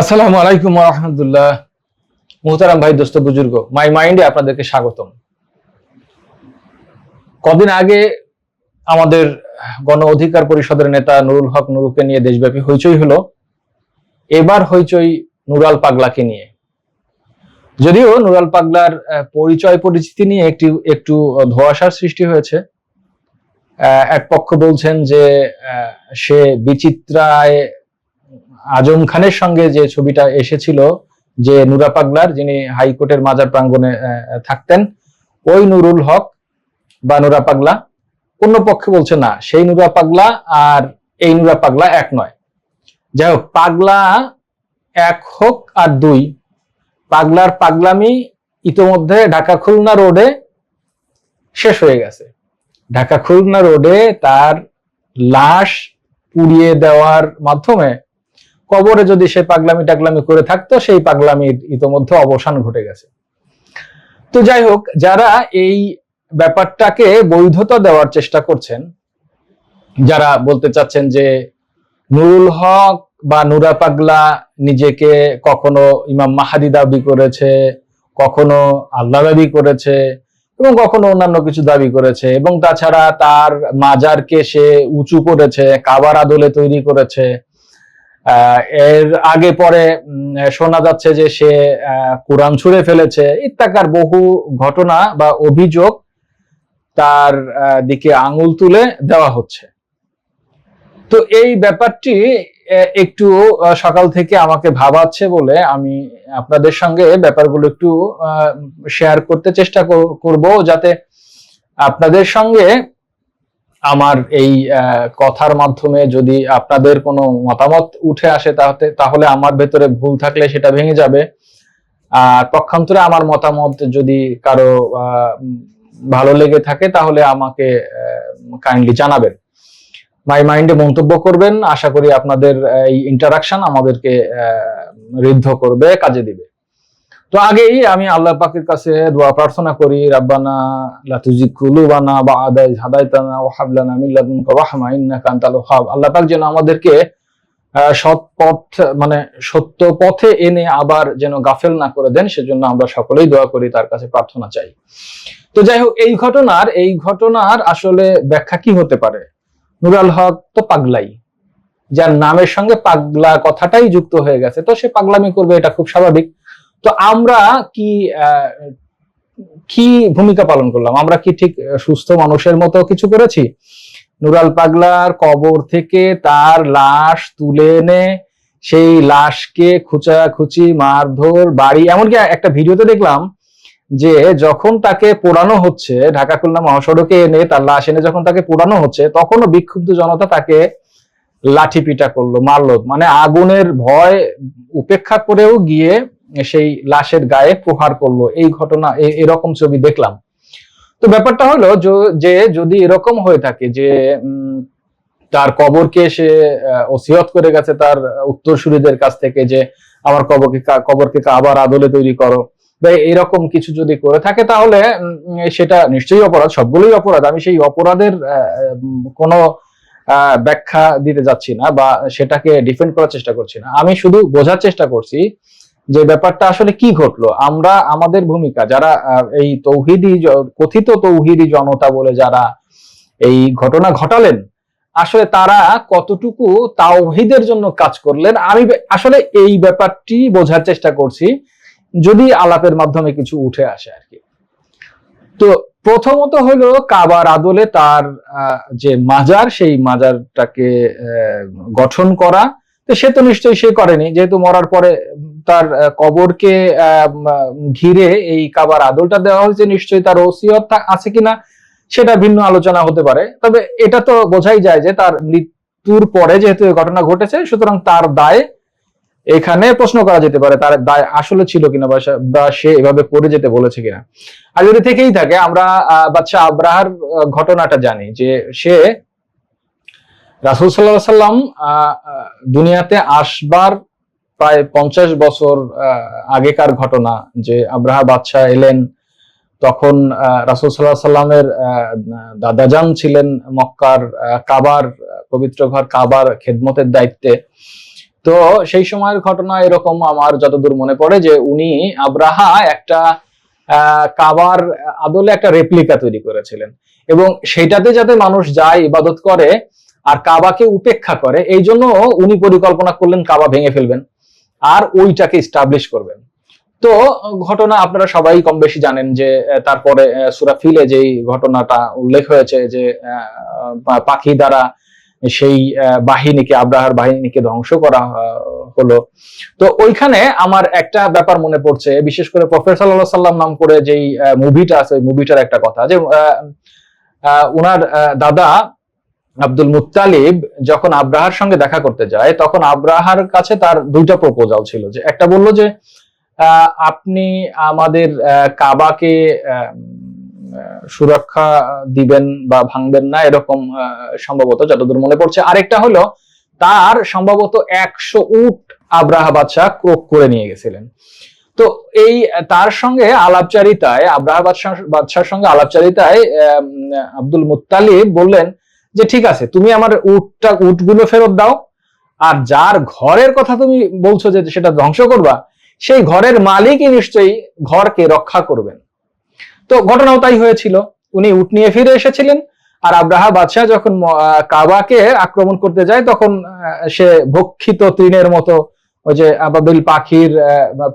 আসসালামু আলাইকুম রহমতুল্লাহ। মুহতারাম ভাই, দোস্ত, বুজুর্গ, মাই মাইন্ডে আপনাদেরকে স্বাগতম। কদিন আগে আমাদের গণ অধিকার পরিষদের নেতা নুরুল হক নুরুকে নিয়ে দেশব্যাপী হইচই হলো। এবার হইচই নুরাল পাগলাকে নিয়ে। যদিও নুরাল পাগলার পরিচয় পরিচিতি নিয়ে একটি, একটু ধোয়াশার সৃষ্টি হয়েছে। এক পক্ষ বলছেন যে সে বিচিত্রায় আজম খানের সঙ্গে যে ছবিটা এসেছিল, যে নুরা পাগলার, যিনি হাইকোর্টের মাজার প্রাঙ্গণে থাকতেন, ওই নুরুল হক বা নুরা পাগলা অন্য পক্ষে বলছে না, সেই নুরা পাগলা আর এই নুরা পাগলা এক নয়। যাই হোক, পাগলা এক হোক আর দুই, পাগলার পাগলামি ইতোমধ্যে ঢাকা খুলনা রোডে শেষ হয়ে গেছে। ঢাকা খুলনা রোডে তার লাশ পুড়িয়ে দেওয়ার মাধ্যমে কবরে যদি সে পাগলামি টাগলামি করে থাকতো, সেই পাগলামির ইতোমধ্যে অবসান ঘটে গেছে। তো যাই হোক, যারা এই ব্যাপারটাকে বৈধতা দেওয়ার চেষ্টা করছেন, যারা বলতে চাচ্ছেন যে নুরুল হক বা নুরা পাগলা নিজেকে কখনো ইমাম মাহাদি দাবি করেছে, কখনো আল্লাহ দাবি করেছে এবং কখনো অন্যান্য কিছু দাবি করেছে এবং তাছাড়া তার মাজারকে সে উঁচু করেছে, কাবার আদলে তৈরি করেছে এর আগে পরে শোনা যাচ্ছে যে সে কোরআন ছুঁড়ে ফেলেছে। ইত্যাকার বহু ঘটনা বা অভিযোগ তার দিকে আঙুল তুলে দেওয়া হচ্ছে। তো এই ব্যাপারটি একটু সকাল থেকে আমাকে ভাবাচ্ছে বলে আমি আপনাদের সঙ্গে ব্যাপারগুলো একটু শেয়ার করতে চেষ্টা কর- করব যাতে আপনাদের সঙ্গে আমার এই কথার মাধ্যমে যদি আপনাদের কোনো মতামত উঠে আসে তাহলে তাহলে আমার ভেতরে ভুল থাকলে সেটা ভেঙে যাবে। আর পক্ষান্তরে আমার মতামত যদি কারও ভালো লেগে থাকে তাহলে আমাকে কাইন্ডলি জানাবেন। মাই মাইন্ডে মন্তব্য করবেন। আশা করি আপনাদের এই ইন্টারাকশন আমাদেরকে ঋদ্ধ করবে, কাজে দিবে। তো আগেই আমি আল্লাহ পাকের কাছে দোয়া প্রার্থনা করি, রাব্বানা লা তুজিগ কুলুবানা বা'দা ইয হাদাইতানা ওয়া হাব লানা মিন লাদুনকা রাহমা ইন্নাকা আনতাল ওয়াহ্হাব আল্লাহ পাক যেন আমাদেরকে সৎ পথ মানে সত্য পথে এনে আবার যেন গাফেল না করে দেন, সেজন্য আমরা সকলেই দোয়া করি, তার কাছে প্রার্থনা চাই। তো যাই হোক, এই ঘটনার এই ঘটনার আসলে ব্যাখ্যা কি হতে পারে? নুরাল হক তো পাগলাই। যার নামের সঙ্গে পাগলা কথাটাই যুক্ত হয়ে গেছে, তো সে পাগলামি করবে, এটা খুব স্বাভাবিক। তো আমরা কি কি ভূমিকা পালন করলাম? আমরা কি ঠিক সুস্থ মানুষের মতো কিছু করেছি? নুরাল পাগলার কবর থেকে তার লাশ তুলে এনে সেই লাশকে খুচাখুচি, মারধর, বাড়ি, এমনকি একটা ভিডিওতে দেখলাম যে যখন তাকে পোড়ানো হচ্ছে, ঢাকা খুলনা মহাসড়কে এনে তার লাশ এনে যখন তাকে পোড়ানো হচ্ছে, তখনও বিক্ষুব্ধ জনতা তাকে লাঠি পিটা করল, মারলো। মানে আগুনের ভয় উপেক্ষা করেও গিয়ে সেই লাশের গায়ে প্রহার করল। এই ঘটনা এরকম ছবি দেখলাম। তো ব্যাপারটা হলো যে যদি এরকম হয়ে থাকে যে তার কবরকে সে ওসিয়ত করে গেছে তার উত্তরসূরিদের কাছ থেকে যে, আমার কবরকে কবরকে আবার আদলে তৈরি করো, বা এরকম কিছু যদি করে থাকে তাহলে সেটা নিশ্চয়ই অপরাধ, সবগুলোই অপরাধ। আমি সেই অপরাধের কোনো ব্যাখ্যা দিতে যাচ্ছি না বা সেটাকে ডিফেন্ড করার চেষ্টা করছি না। আমি শুধু বোঝার চেষ্টা করছি যে ব্যাপারটা আসলে কি ঘটলো? আমরা, আমাদের ভূমিকা, যারা এই তৌহিদি কথিত তৌহিদি জনতা বলে যারা এই ঘটনা ঘটালেন, আসলে তারা কতটুকু তাওহিদের জন্য কাজ করলেন? আমি আসলে এই ব্যাপারটি বোঝার চেষ্টা করছি, যদি আলাপের মাধ্যমে কিছু উঠে আসে আর কি। তো প্রথমত হলো কাবার আদলে তার যে মাজার, সেই মাজারটাকে গঠন করা। তো সে তো নিশ্চয়ই সে করেনি, যেহেতু মরার পরে তার কবরকে ঘিরে এই কাবার আদলটা দেওয়া হয়েছে, নিশ্চয়ই তার ওসিয়ত আছে কিনা সেটা ভিন্ন আলোচনা হতে পারে। তবে এটা তো বোঝাই যায় যে তার মৃত্যুর পরে যেহেতু ঘটনা ঘটেছে, সুতরাং তার দায় এখানে প্রশ্ন করা যেতে পারে, তার দায় আসলে ছিল কিনা বা সে- এভাবে পড়ে যেতে বলেছে কিনা। আর যদি থেকেই থাকে, আমরা বাদশাহ আব্রাহার ঘটনাটা জানি যে সে রাসুল সাল্লাহ সাল্লাম দুনিয়াতে আসবার প্রায় পঞ্চাশ বছর আগেকার ঘটনা যে আব্রাহা বাদশাহ এলেন, তখন রাসূল সাল্লাহ সাল্লামের দাদাজান ছিলেন মক্কার কাবার, পবিত্র ঘর কাবার খেদমতের দায়িত্বে। তো সেই সময়ের ঘটনা এরকম আমার যতদূর মনে পড়ে যে উনি আব্রাহা একটা কাবার আদলে একটা রেপ্লিকা তৈরি করেছিলেন। এবং সেটাতে যাতে মানুষ যায়, ইবাদত করে, আর কাবাকে উপেক্ষা করে এই জন্য উনি পরিকল্পনা করলেন কাবা ভেঙে ফেলবেন। আর ওইটাকে স্টাবলিশ করবেন। তো, ঘটনা আপনারা সবাই কম বেশি জানেন যে তারপরে সূরা ফিলে যেই ঘটনাটা উল্লেখ হয়েছে যে পাখি দ্বারা সেই বাহিনীকে, আব্রাহার বাহিনীকে ধ্বংস করা হলো। তো ওইখানে আমার একটা ব্যাপার মনে পড়ছে, বিশেষ করে প্রফেসর সাল্লাহ সাল্লাম নাম করে যেই মুভিটা আছে মুভিটার একটা কথা যে উনার দাদা আব্দুল মুত্তালিব যখন আব্রাহার সঙ্গে দেখা করতে যায়, তখন আব্রাহার কাছে তার দুইটা প্রপোজাল ছিল যে, একটা বলল যে আপনি আমাদের কাবাকে সুরক্ষা দিবেন বা ভাঙবেন না এরকম সম্ভবত যতদূর মনে পড়ছে। আরেকটা হলো, তার সম্ভবত একশো উট আব্রাহা বাদশাহ ক্রোক করে নিয়ে গেছিলেন। তো এই, তার সঙ্গে আলাপচারিতায়, আব্রাহা বাদশাহ বাদশার সঙ্গে আলাপচারিতায় আব্দুল মুত্তালিব বললেন যে ঠিক আছে, তুমি আমার উটটা, উটগুলো ফেরত দাও, আর যার ঘরের কথা তুমি বলছো যে সেটা ধ্বংস করবা, সেই ঘরের মালিকই নিশ্চয়ই ঘরকে রক্ষা করবেন। তো ঘটনাও তাই হয়েছিল। উনি উট নিয়ে ফিরে এসেছিলেন, আর আব্রাহা বাদশাহ যখন কাবাকে আক্রমণ করতে যায়, তখন সে ভক্ষিত তৃণের মতো ওই যে আবাবিল পাখির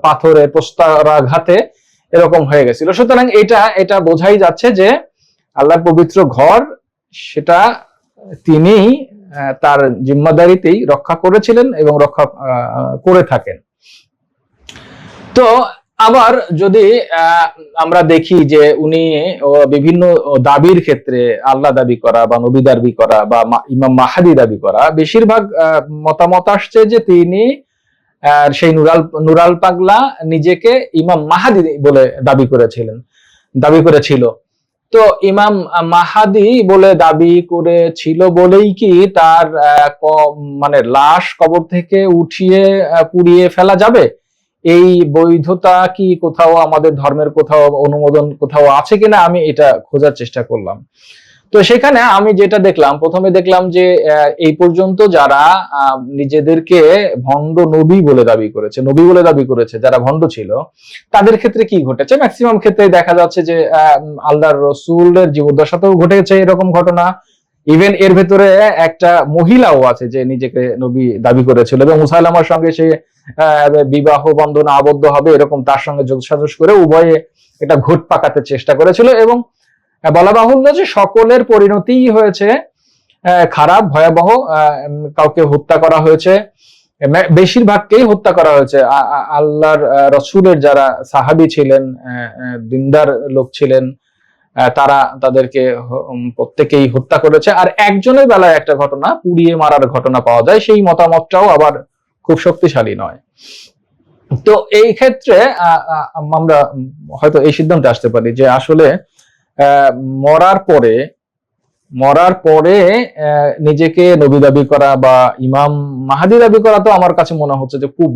পাথরে প্রস্তরাঘাতে এরকম হয়ে গেছিল। সুতরাং এটা এটা বোঝাই যাচ্ছে যে আল্লাহর পবিত্র ঘর, সেটা তিনি তার জিম্মাদারিতেই রক্ষা করেছিলেন এবং রক্ষা করে থাকেন। তো আবার যদি আমরা দেখি যে উনি বিভিন্ন দাবির ক্ষেত্রে আল্লাহ দাবি করা বা নবী দাবি করা বা ইমাম মাহাদি দাবি করা, বেশিরভাগ মতামত আসছে যে তিনি সেই নুরাল নুরাল পাগলা নিজেকে ইমাম মাহাদি বলে দাবি করেছিলেন, দাবি করেছিল। তো ইমাম মাহাদি বলে দাবি করেছিল বলেই কি তার মানে লাশ কবর থেকে উঠিয়ে পুড়িয়ে ফেলা যাবে? এই বৈধতা কি কোথাও আমাদের ধর্মের কোথাও অনুমোদন কোথাও আছে কিনা আমি এটা খোঁজার চেষ্টা করলাম। তো সেখানে আমি যেটা দেখলাম প্রথমে দেখলাম যে এই পর্যন্ত যারা নিজেদেরকে ভণ্ড নবী বলে দাবি করেছে নবী বলে দাবি করেছে যারা ভণ্ড ছিল তাদের ক্ষেত্রে কি ঘটেছে? ম্যাক্সিমাম ক্ষেত্রে দেখা যাচ্ছে যে আল্লাহর রসুলের জীবদ্দশাতেও ঘটেছে এরকম ঘটনা। ইভেন এর ভেতরে একটা মহিলাও আছে যে নিজেকে নবী দাবি করেছিল এবং মুসাইলামার সঙ্গে সে বিবাহ বন্ধনে আবদ্ধ হবে এরকম তার সঙ্গে যোগসাজস করে উভয়ে এটা ঘুট পাকাতে চেষ্টা করেছিল এবং আহ, বলা বাহুল্য যে সকলের পরিণতিই হয়েছে খারাপ, ভয়াবহ কাউকে হত্যা করা হয়েছে। বেশিরভাগকেই হত্যা করা হয়েছে। আল্লাহর রসুলের যারা সাহাবি ছিলেন দিনদার লোক ছিলেন তারা তাদেরকে প্রত্যেকেই হত্যা করেছে। আর একজনের বেলায় একটা ঘটনা, পুড়িয়ে মারার ঘটনা পাওয়া যায়, সেই মতামতটাও আবার খুব শক্তিশালী নয়। তো এই ক্ষেত্রে আমরা হয়তো এই সিদ্ধান্তে আসতে পারি যে আসলে মরার পরে মরার পরে নিজেকে নবী দাবি করা বা ইমাম মাহাদি দাবি করা তো আমার কাছে মনে হচ্ছে যে খুব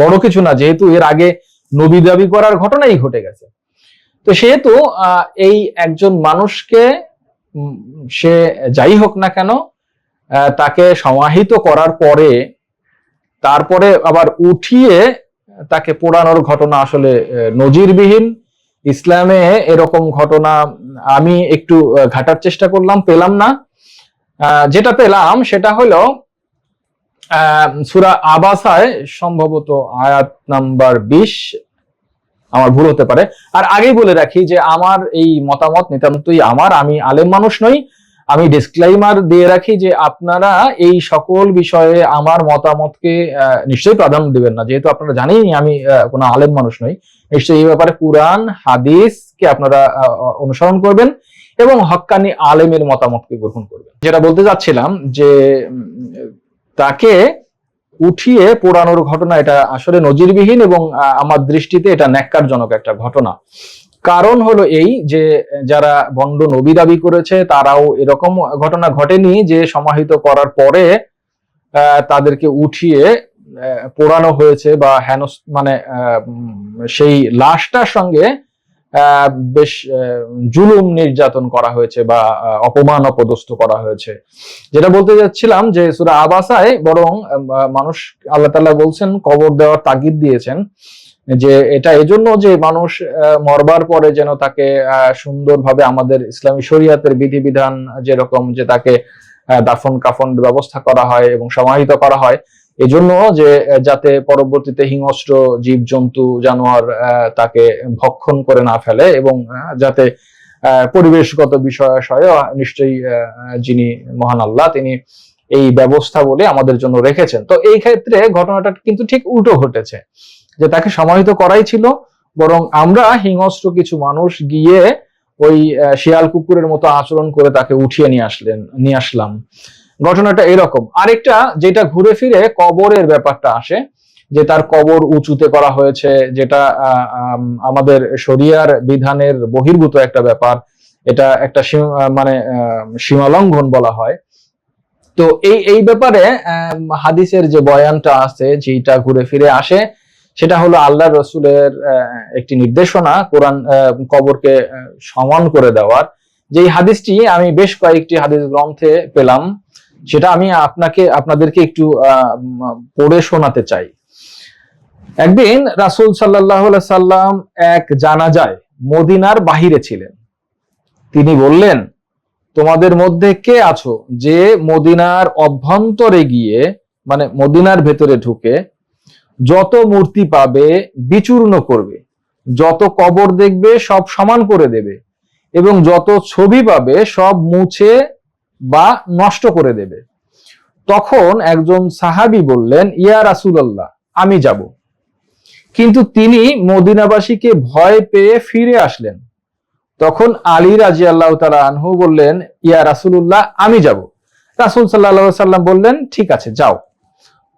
বড় কিছু না। যেহেতু এর আগে নবী দাবি করার ঘটনাই ঘটে গেছে। তো সেহেতু এই একজন মানুষকে সে যাই হোক না কেন তাকে সমাহিত করার পরে, তারপরে আবার উঠিয়ে তাকে পোড়ানোর ঘটনা আসলে নজিরবিহীন। ইসলামে এরকম ঘটনা আমি একটু ঘাটার চেষ্টা করলাম, পেলাম না। যেটা পেলাম সেটা হলো সুরা আবাসায় সম্ভবত আয়াত নাম্বার বিশ, আমার ভুল হতে পারে। আর আগেই বলে রাখি যে আমার এই মতামত, নিতান্তই আমার, আমি আলেম মানুষ নই আমি ডিসক্লাইমার দিয়ে রাখি যে আপনারা এই সকল বিষয়ে আমার মতামতকে নিশ্চয়ই প্রাধান্য দিবেন না। যেহেতু আপনারা জানেন আমি কোনো আলেম মানুষ নই। নিশ্চয়ই এই ব্যাপারে কুরআন, হাদিসকে আপনারা অনুসরণ করবেন এবং হক্কানি আলেমের মতামতকে গ্রহণ করবেন। যেটা বলতে যাচ্ছিলাম যে তাকে উঠিয়ে পোড়ানোর ঘটনা এটা আসলে নজিরবিহীন এবং আমার দৃষ্টিতে এটা ন্যাক্কারজনক একটা ঘটনা। কারণ হলো এই যে যারা বন্ড নবী দাবি করেছে, তারাও এরকম ঘটনা ঘটেনি যে সমাহিত করার পরে তাদেরকে উঠিয়ে পোড়ানো হয়েছে বা হেন মানে সেই লাশটার সঙ্গে বেশ জুলুম নির্যাতন করা হয়েছে বা অপমান অপদস্থ করা হয়েছে। যেটা বলতে যাচ্ছিলাম যে সুরা আবাসায় বরং মানুষ আল্লাহ তাআলা বলছেন, কবর দেওয়ার তাগিদ দিয়েছেন। যে এটা এজন্য যে মানুষ মরবার পরে যেন তাকে সুন্দরভাবে আমাদের ইসলামী শরিয়াতের বিধিবিধান যেরকম যে তাকে দাফন কাফন ব্যবস্থা করা হয় এবং সমাহিত করা হয়, এজন্য যে যাতে পরবর্তীতে হিংস্র জীব জন্তু জানোয়ার তাকে ভক্ষণ করে না ফেলে এবং যাতে পরিবেশগত বিষয় নিশ্চয়ই যিনি মহান আল্লাহ, তিনি এই ব্যবস্থা বলে আমাদের জন্য রেখেছেন। তো এই ক্ষেত্রে ঘটনাটা কিন্তু ঠিক উল্টো ঘটেছে। যে তাকে সমাহিত করাই ছিল, বরং আমরা হিংস্র কিছু মানুষ গিয়ে ওই শিয়াল কুকুরের মতো আচরণ করে তাকে উঠিয়ে নিয়ে আসলেন, নিয়ে আসলাম। ঘটনাটা এরকম। আরেকটা, যেটা ঘুরে ফিরে কবরের ব্যাপারটা আসে, যে তার কবর উঁচুতে করা হয়েছে, যেটা আমাদের শরিয়ার বিধানের বহির্ভূত একটা ব্যাপার, এটা একটা মানে সীমালঙ্ঘন বলা হয়। তো এই এই ব্যাপারে হাদিসের যে বয়ানটা আছে যেটা ঘুরে ফিরে আসে সেটা হলো আল্লাহ রসুলের একটি নির্দেশনা কোরআন কবরকে সমান করে দেওয়ার। যেই হাদিসটি আমি বেশ কয়েকটি হাদিস গ্রন্থে পেলাম, সেটা আমি আপনাকে, আপনাদেরকে একটু পড়ে শোনাতে চাই। একদিন রাসূল সাল্লাহ সাল্লাম এক জানাজায় মদিনার বাহিরে ছিলেন। তিনি বললেন, তোমাদের মধ্যে কে আছো যে মদিনার অভ্যন্তরে গিয়ে মানে মদিনার ভেতরে ঢুকে যত মূর্তি পাবে, বিচূর্ণ করবে। যত কবর দেখবে, সব সমান করে দেবে। এবং যত ছবি পাবে, সব মুছে বা নষ্ট করে দেবে। তখন একজন সাহাবি বললেন, ইয়া রাসূলুল্লাহ, আমি যাব। কিন্তু তিনি মদিনাবাসীকে ভয় পেয়ে ফিরে আসলেন। তখন আলী রাজি আল্লাহ তালা আনহু বললেন, ইয়া রাসূলুল্লাহ, আমি যাব। রাসূল সাল্লাহ সাল্লাম বললেন, ঠিক আছে, যাও।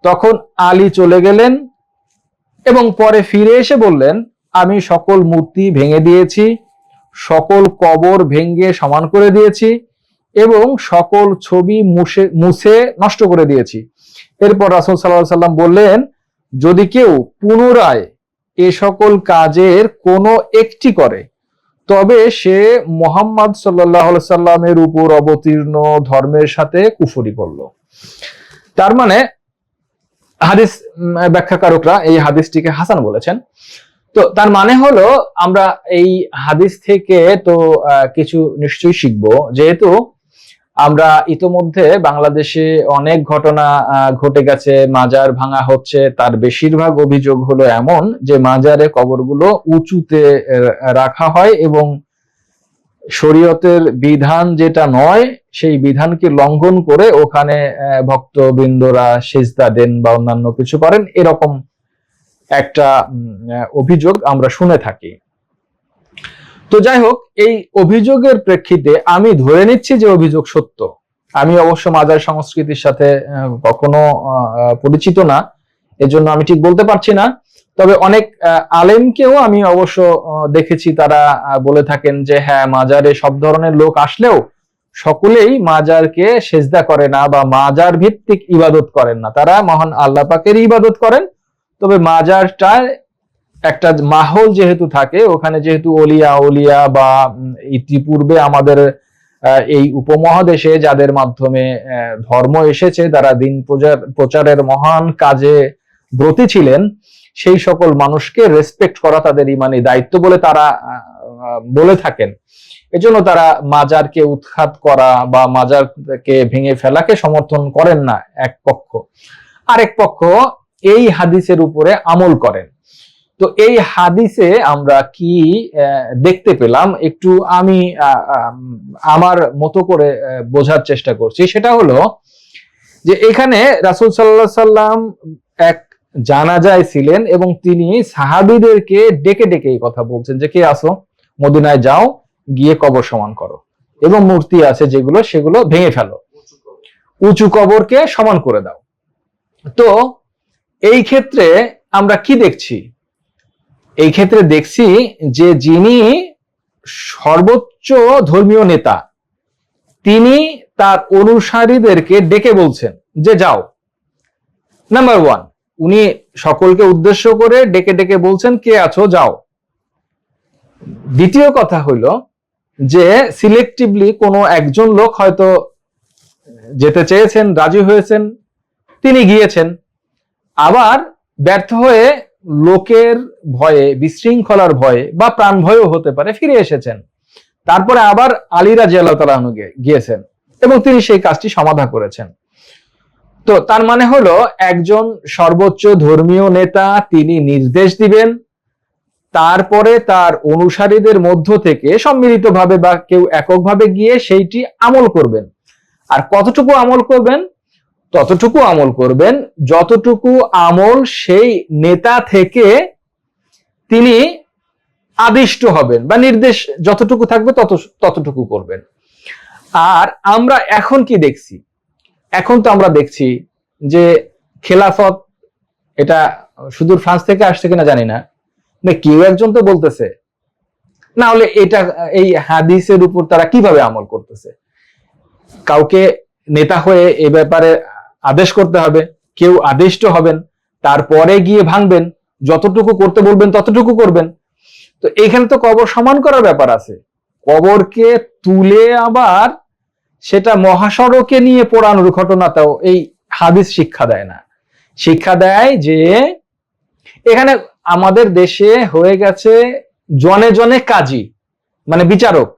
তখন আলী চলে গেলেন এবং পরে ফিরে এসে বললেন, আমি সকল মূর্তি ভেঙে দিয়েছি, সকল কবর ভেঙে সমান করে দিয়েছি এবং সকল ছবি মুছে মুছে নষ্ট করে দিয়েছি। এরপর রাসুল সাল্লাহ সাল্লাম বললেন, যদি কেউ পুনরায় এ সকল কাজের কোনো একটি করে, তবে সে মোহাম্মদ সাল্লাহ সাল্লামের উপর অবতীর্ণ ধর্মের সাথে কুফরি করল। তার মানে হাদিস ব্যাখ্যাকারকরা এই হাদিসটিকে হাসান বলেছেন। তো তার মানে হলো, আমরা এই হাদিস থেকে তো কিছু নিশ্চয়ই শিখব। যেহেতু আমরা ইতোমধ্যে বাংলাদেশে অনেক ঘটনা ঘটে গেছে, মাজার ভাঙা হচ্ছে, তার বেশিরভাগ অভিযোগ হলো এমন যে মাজারে কবরগুলো উঁচুতে রাখা হয় এবং শরীয়তের বিধান যেটা নয়, সেই বিধানকে লঙ্ঘন করে ওখানে ভক্তবৃন্দরা সেজদা দেন বা অন্যান্য কিছু করেন, এরকম একটা অভিযোগ আমরা শুনে থাকি। তো যাই হোক, এই অভিযোগের প্রেক্ষিতে আমি ধরে নিচ্ছি যে অভিযোগ সত্য। আমি অবশ্য মাজার সংস্কৃতির সাথে কখনো পরিচিত না, এজন্য আমি ঠিক বলতে পারছি না। তবে অনেক আলেমকেও আমি অবশ্য দেখেছি তারা বলে থাকেন যে হ্যাঁ মাজারে সব ধরনের লোক আসলেও সকলেই মাজারকে সেজদা করে না বা মাজার ভিত্তিক ইবাদত করেন না। তারা মহান আল্লাহ পাকের ইবাদত করেন। তবে মাজারটায় একটা মাহল যেহেতু থাকে, ওখানে যেহেতু অলিয়া অলিয়া বা ইতিপূর্বে আমাদের এই উপমহাদেশে যাদের মাধ্যমে ধর্ম এসেছে, তারা দিন প্রচার, প্রচারের মহান কাজে ব্রতী ছিলেন। সেই সকল মানুষকে রেসপেক্ট করা তাদের ইমানি দায়িত্ব বলে তারা বলে থাকেন। এজন্য তারা মাজারকে উৎখাত করা বা মাজারকে ভেঙে ফেলাকে সমর্থন করেন না, এক পক্ষ। আরেক পক্ষ এই হাদিসের উপরে আমল করেন। তো এই হাদিসে আমরা কি দেখতে পেলাম, একটু আমি আমার মতো করে বোঝার চেষ্টা করছি। সেটা হলো যে এখানে রাসূল আলাইহি সাল্লাম এক জানাজায় ছিলেন এবং তিনি সাহাবিদেরকে ডেকে ডেকে এই কথা বলছেন যে, কে আসো? মদিনায় যাও, গিয়ে কবর সমান করো। এবং মূর্তি আছে যেগুলো, সেগুলো ভেঙে ফেলো। উঁচু কবরকে সমান করে দাও। তো এই ক্ষেত্রে আমরা কি দেখছি? এই ক্ষেত্রে দেখছি যে, যিনি সর্বোচ্চ ধর্মীয় নেতা, তিনি তার অনুসারীদেরকে ডেকে বলছেন যে, যাও। নাম্বার ওয়ান উনি সকলকে উদ্দেশ্য করে ডেকে ডেকে বলছেন, কে আছো? যাও। দ্বিতীয় কথা হইল যে সিলেক্টিভলি কোনো একজন লোক হয়তো যেতে চেয়েছেন, রাজি হয়েছেন, তিনি গিয়েছেন। আবার ব্যর্থ হয়ে লোকের ভয়ে, বিশৃঙ্খলার ভয়ে বা প্রাণ ভয়েও হতে পারে, ফিরে এসেছেন। তারপরে আবার আলীরা জিয়াল্লাহ তালাহনু গিয়েছেন এবং তিনি সেই কাজটি সমাধা করেছেন। তো তার মানে হলো, একজন সর্বোচ্চ ধর্মীয় নেতা তিনি নির্দেশ দিবেন, তারপরে তার অনুসারীদের মধ্য থেকে সম্মিলিতভাবে বা কেউ এককভাবে গিয়ে সেইটি আমল করবেন। আর কতটুকু আমল করবেন? ততটুকু আমল করবেন যতটুকু আমল সেই নেতা থেকে তিনি আদিষ্ট হবেন বা নির্দেশ যতটুকু থাকবে তত, ততটুকু করবেন। আর আমরা এখন কি দেখছি? এখন তো আমরা দেখছি যে খেলাফত এটা সুদূর ফ্রান্স থেকে আসছে কিনা জানি না। না কেউ একজন তো বলতেছে। না হলে এটা, এই হাদিসের উপর তারা কীভাবে আমল করতেছে? কাউকে নেতা হয়ে এ ব্যাপারে আদেশ করতে হবে, কেউ আদিষ্ট হবেন, তারপরে গিয়ে ভাঙবেন, যতটুকু করতে বলবেন ততটুকু করবেন। তো এখানে তো কবর সমান করার ব্যাপার আছে। কবরকে তুলে আবার সেটা মহাসড়কে নিয়ে পোড়ানোর ঘটনাটাও এই হাদিস শিক্ষা দেয় না। শিক্ষা দেয় যে এখানে আমাদের দেশে হয়ে গেছে জনে জনে কাজী মানে বিচারক,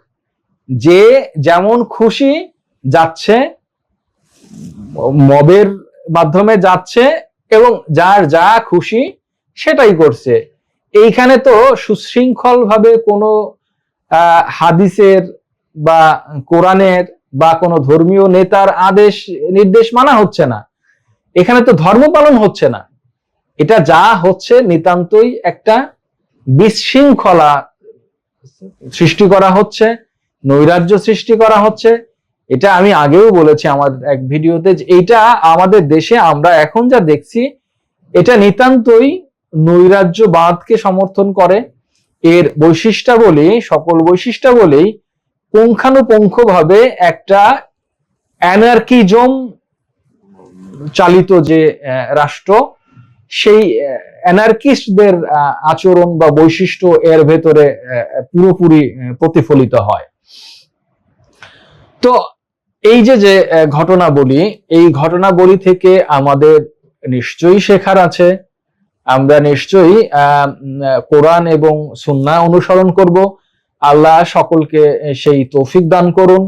যে যেমন খুশি যাচ্ছে, মবের মাধ্যমে যাচ্ছে এবং যার যা খুশি সেটাই করছে। এইখানে তো সুশৃঙ্খল ভাবে কোনো হাদিসের বা কোরআনের বা কোনো ধর্মীয় নেতার আদেশ, নির্দেশ মানা হচ্ছে না। এখানে তো ধর্ম পালন হচ্ছে না। এটা যা হচ্ছে নিতান্তই একটা বিশৃঙ্খলা সৃষ্টি করা হচ্ছে, নৈরাজ্য সৃষ্টি করা হচ্ছে। এটা আমি আগেও বলেছি আমার এক ভিডিওতে যে এটা আমাদের দেশে আমরা এখন যা দেখছি, এটা নিতান্তই নৈরাজ্যবাদকে সমর্থন করে। এর বৈশিষ্ট্যাবলী, সকল বৈশিষ্ট্যাবলী পুঙ্খানুপুঙ্খভাবে একটা অ্যানার্কিজম চালিত যে রাষ্ট্র সেই অ্যানার্কিস্টদের আচরণ বা বৈশিষ্ট্য এর ভেতরে পুরোপুরি প্রতিফলিত হয়। তো এই যে যে ঘটনাবলী এই ঘটনাবলী থেকে আমাদের নিশ্চয়ই শেখার আছে। আমরা নিশ্চয়ই আহ, কোরআন এবং সুন্নাহ অনুসরণ করব। আল্লাহ সকলকে সেই তৌফিক দান করুন।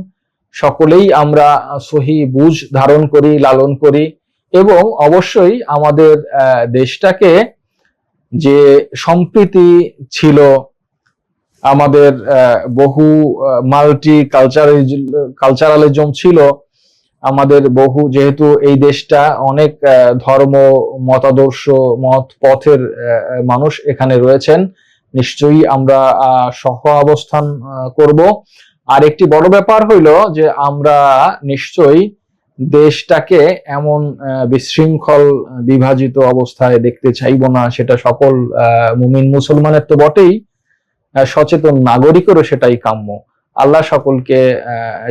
সকলেই আমরা সহি বুঝ ধারণ করি, লালন করি এবং অবশ্যই আমাদের দেশটাকে যে সম্প্রীতি ছিল আমাদের বহু মাল্টি কালচারাল কালচারালিজম ছিল, আমাদের বহু যেহেতু এই দেশটা অনেক ধর্ম, মতাদর্শ মত পথের মানুষ এখানে রয়েছেন। নিশ্চয়ই আমরা সহ অবস্থান করব। আর একটি বড় ব্যাপার হইল যে আমরা নিশ্চয়ই দেশটাকে এমন বিশৃঙ্খল, বিভাজিত অবস্থায় দেখতে চাইব না, সেটা সকল মুমিন মুসলমানের তো বটেই। সচেতন নাগরিকেরও সেটাই কাম্য। আল্লাহ সকলকে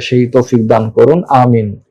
সেই তৌফিক দান করুন। আমিন।